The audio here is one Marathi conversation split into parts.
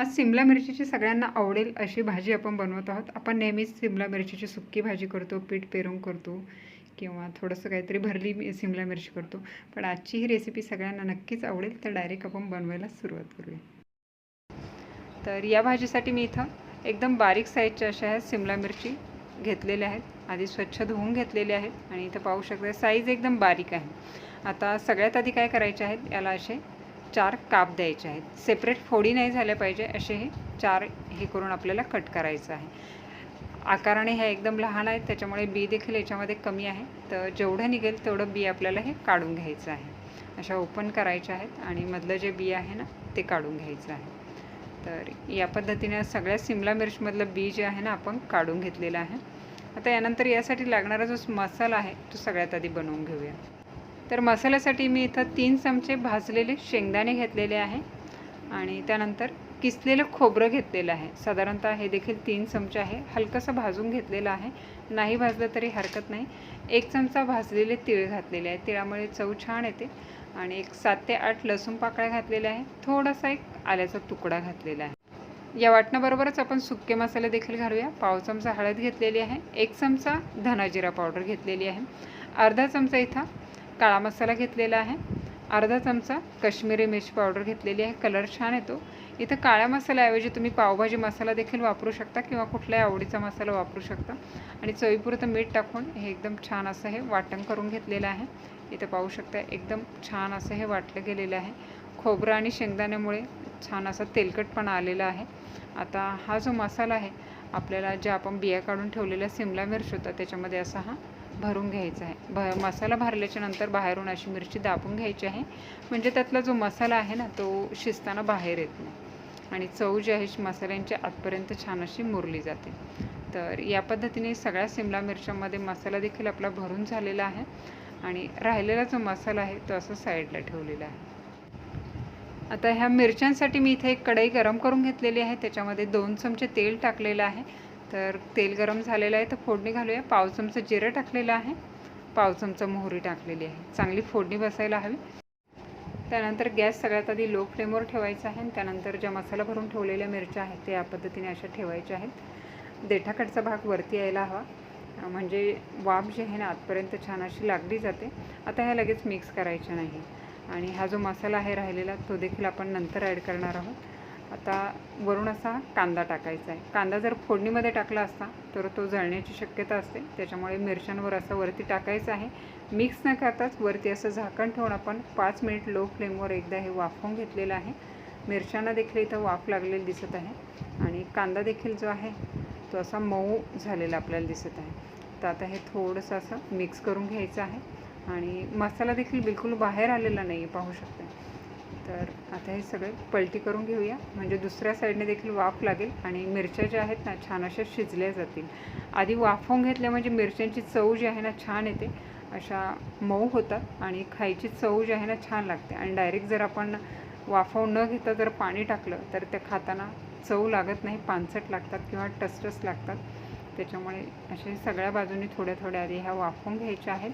आज सिमला मिरचीची सगळ्यांना आवडेल अशी भाजी आपण बनवत आहोत. आपण नेहमीच सिमला मिरचीची सुक्की भाजी करतो पीठ पेरून करतो किंवा थोडंसं काहीतरी भरली मी- सिमला मिरची करतो. पण आजची ही रेसिपी सगळ्यांना नक्कीच आवडेल तर डायरेक्ट आपण बनवायला सुरुवात करूया. तर या भाजीसाठी मी इथं एकदम बारीक साईजच्या अशा आहेत सिमला मिरची घेतलेल्या आहेत. आधी स्वच्छ धुवून घेतलेल्या आहेत आणि इथं पाहू शकता साईज एकदम बारीक आहे. आता सगळ्यात आधी काय करायचे आहेत याला असे चार काप द्यायचे आहेत. सेपरेट फोडी नाही झाल्या पाहिजे असे हे चार हे करून आपल्याला कट करायचं आहे. आकाराने हे एकदम लहान आहेत त्याच्यामुळे बी देखील याच्यामध्ये कमी आहे. तर जेवढं निघेल तेवढं बी आपल्याला हे काढून घ्यायचं आहे. अशा ओपन करायच्या आहेत आणि मधलं जे बी आहे ना ते काढून घ्यायचं आहे. तर या पद्धतीने सगळ्या सिमला मिरचमधलं बी जे आहे ना आपण काढून घेतलेलं आहे. आता यानंतर यासाठी लागणारा जो मसाला आहे तो सगळ्यात आधी बनवून घेऊया. तर मसाल्यासाठी मी इथं तीन चमचे भाजलेले शेंगदाणे घेतलेले आहे. आणि त्यानंतर किसलेलं खोबरं घेतलेलं आहे. साधारणतः हे देखील तीन चमचे आहे. हलकंसं भाजून घेतलेलं आहे. नाही भाजलं तरी हरकत नाही. एक चमचा भाजलेले तीळ घातलेले आहे. तिळामुळे चव छान येते. आणि एक सात ते आठ लसूण पाकळ्या घातलेल्या आहे. थोडासा एक आल्याचा तुकडा घातलेला आहे. या वाटणाबरोबरच आपण सुके मसाले देखील घालूया. पाव चमचा हळद घेतलेली आहे. एक चमचा धनाजिरा पावडर घेतलेली आहे. अर्धा चमचा इथं काळा मसाला घेतलेला आहे. अर्धा चमचा कश्मीरी मिर्च पावडर घेतलेली आहे. कलर छान येतो. इथं काळ्या मसाल्याऐवजी तुम्ही पावभाजी मसाला देखील वापरू शकता किंवा कुठल्याही आवडीचा मसाला वापरू शकता. आणि चवीपुरतं मीठ टाकून हे एकदम छान असं हे वाटण करून घेतलेलं आहे. इथं पाहू शकता एकदम छान असं हे वाटलं गेलेलं आहे. खोबरं आणि शेंगदाण्यामुळे छान असा तेलकटपणा आलेला आहे. आता हा जो मसाला आहे आपल्याला ज्या आपण बिया काढून ठेवलेल्या सिमला मिर्च होता त्याच्यामध्ये असा हा भरून घ्यायचा आहे. भ मसाला भरल्याच्या नंतर बाहेरून अशी मिरची दाबून घ्यायची आहे. म्हणजे त्यातला जो मसाला आहे ना तो शिजताना बाहेर येत नाही. आणि चव जी आहे मसाल्यांची आतपर्यंत छान अशी मुरली जाते. तर या पद्धतीने सगळ्या सिमला मिरच्यांमध्ये मसाला देखील आपला भरून झालेला आहे. आणि राहिलेला जो मसाला आहे तो असं साईडला ठेवलेला आहे. आता ह्या मिरच्यांसाठी मी इथे एक कढई गरम करून घेतलेली आहे. त्याच्यामध्ये दोन चमचे तेल टाकलेलं आहे. तर तेल गरम झालेलं आहे तर फोडणी घालूया. पाव चमचा जिरं टाकलेलं आहे. पाव चमचा मोहरी टाकलेली आहे. चांगली फोडणी बसायला हवी. त्यानंतर गॅस सगळ्यात आधी लो फ्लेमवर ठेवायचा आहे आणि त्यानंतर ज्या मसाला भरून ठेवलेल्या मिरच्या आहेत त्या या पद्धतीने अशा ठेवायच्या आहेत. देठाकडचा भाग वरती यायला हवा. म्हणजे वाफ जी आहे ना आतपर्यंत छान अशी लागली जाते. आता ह्या लगेच मिक्स करायच्या नाही. आणि हा जो मसाला आहे राहिलेला तो देखील आपण नंतर ॲड करणार आहोत. आता वरून असा कांदा टाकायचा आहे. कांदा जर फोडणीमध्ये टाकला असता तर तो जळण्याची शक्यता असते. त्याच्यामुळे मिरच्यांवर असं वरती टाकायचं आहे. मिक्स न करताच वरती असं झाकण ठेवून आपण पाच मिनिट लो फ्लेमवर एकदा हे वाफवून घेतलेलं आहे. मिरच्यांना देखील इथं वाफ लागलेली दिसत आहे. आणि कांदा देखील जो आहे तो असा मऊ झालेला आपल्याला दिसत आहे. तर आता हे थोडंसं असं मिक्स करून घ्यायचं आहे. आणि मसाला देखील बिलकुल बाहेर आलेला नाही पाहू शकता. तर आता हे सगळे पलटी करून घेऊया. म्हणजे दुसऱ्या साईडने देखील वाफ लागेल आणि मिरच्या ज्या आहेत ना छान अशा शिजल्या जातील. आधी वाफवून घेतल्या म्हणजे मिरच्यांची चव जी आहे ना छान येते. अशा मऊ होतात आणि खायची चव जी आहे ना छान लागते. आणि डायरेक्ट जर आपण वाफवून न घेता जर पाणी टाकलं तर ते खाताना चव लागत नाही पानसट लागतात किंवा टसटस लागतात. त्याच्यामुळे असे सगळ्या बाजूनी थोड्या थोड्या आधी ह्या वाफवून घ्यायच्या आहेत.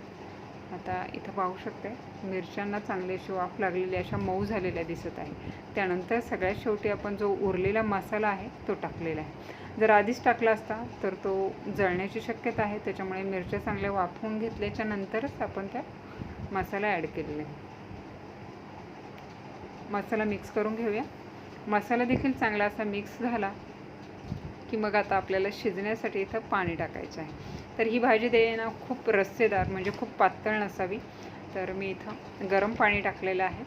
आता इथं पाहू शकते मिरच्यांना चांगली अशी वाफ लागलेली अशा मऊ झालेल्या दिसत आहे त्यानंतर सगळ्यात शेवटी आपण जो उरलेला मसाला आहे तो टाकलेला आहे. जर आधीच टाकला असता तर तो जळण्याची शक्यता आहे. त्याच्यामुळे मिरच्या चांगल्या वाफवून घेतल्याच्या नंतरच आपण त्या मसाला ॲड केलेला आहे. मसाला मिक्स करून घेऊया. मसाला देखील चांगला असा मिक्स झाला की मग आता आपल्याला शिजण्यासाठी इथं पाणी टाकायचं आहे. तर ही भाजी दे ना खूप रस्सेदार म्हणजे खूप पातळ नसावी. तर मी इथं गरम पाणी टाकलेलं आहे.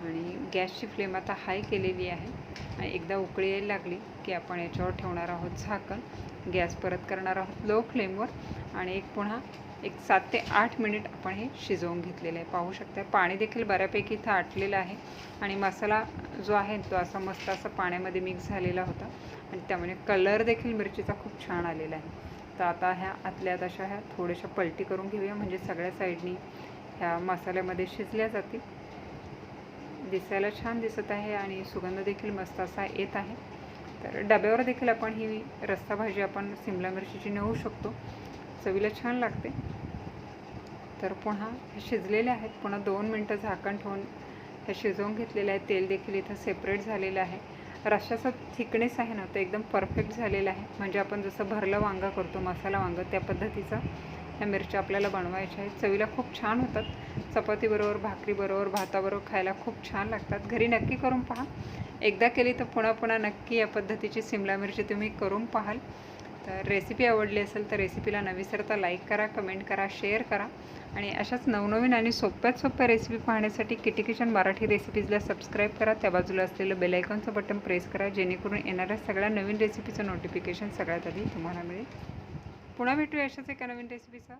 आणि गॅसची फ्लेम आता हाय केलेली आहे. आणि एकदा उकळी यायला लागली की आपण याच्यावर ठेवणार आहोत झाकण. गॅस परत करणार आहोत लो फ्लेमवर. आणि एक पुन्हा एक सात ते आठ मिनिट आपण हे शिजवून घेतलेलं आहे. पाहू शकता पाणी देखील बऱ्यापैकी इथं आटलेलं आहे. आणि मसाला जो आहे तो असा मस्त असा पाण्यामध्ये मिक्स झालेला होता. आणि त्यामुळे कलर देखील मिरचीचा खूप छान आलेला आहे. तर आता ह्या आतल्यात अशा ह्या थोड्याशा पलटी करून घेऊया. म्हणजे सगळ्या साईडनी ह्या मसाल्यामध्ये शिजल्या जातील. दिसायला छान दिसत आहे आणि सुगंध देखील मस्त असा येत आहे. तर डब्यावर देखील आपण ही रस्सा भाजी आपण सिमला मिरचीची नेऊ शकतो. चवीला छान लागते. तर पुन्हा हे शिजलेले आहेत. पुन्हा दोन मिनटं झाकण ठेवून हे शिजवून घेतलेले आहे. तेल देखील इथं सेपरेट झालेलं आहे. रश्शाचा थिकनेस आहे ना तो एकदम परफेक्ट झालेला आहे. म्हणजे आपण जसं भरलं वांगा करतो मसाला वांगा त्या पद्धतीचा ह्या मिरच्या आपल्याला बनवायच्या आहेत. चवीला खूप छान होतात. चपातीबरोबर भाकरीबरोबर भाताबरोबर खायला खूप छान लागतात. घरी नक्की करून पहा. एकदा केली तर पुन्हा पुन्हा नक्की या पद्धतीची सिमला मिरची तुम्ही करून पाहाल. तर रेसिपी आवडली असेल तर रेसिपीला न विसरता लाईक करा कमेंट करा शेअर करा. आणि अशाच नवनवीन आणि सोप्यात सोप्या रेसिपी पाहण्यासाठी किटी किचन मराठी रेसिपीजला सबस्क्राईब करा. त्या बाजूला असलेलं बेलायकॉनचं बटन प्रेस करा. जेणेकरून येणाऱ्या सगळ्या नवीन रेसिपीचं नोटिफिकेशन सगळ्यात आधी तुम्हाला मिळेल. पुन्हा भेटूया अशाच एका नवीन रेसिपीचा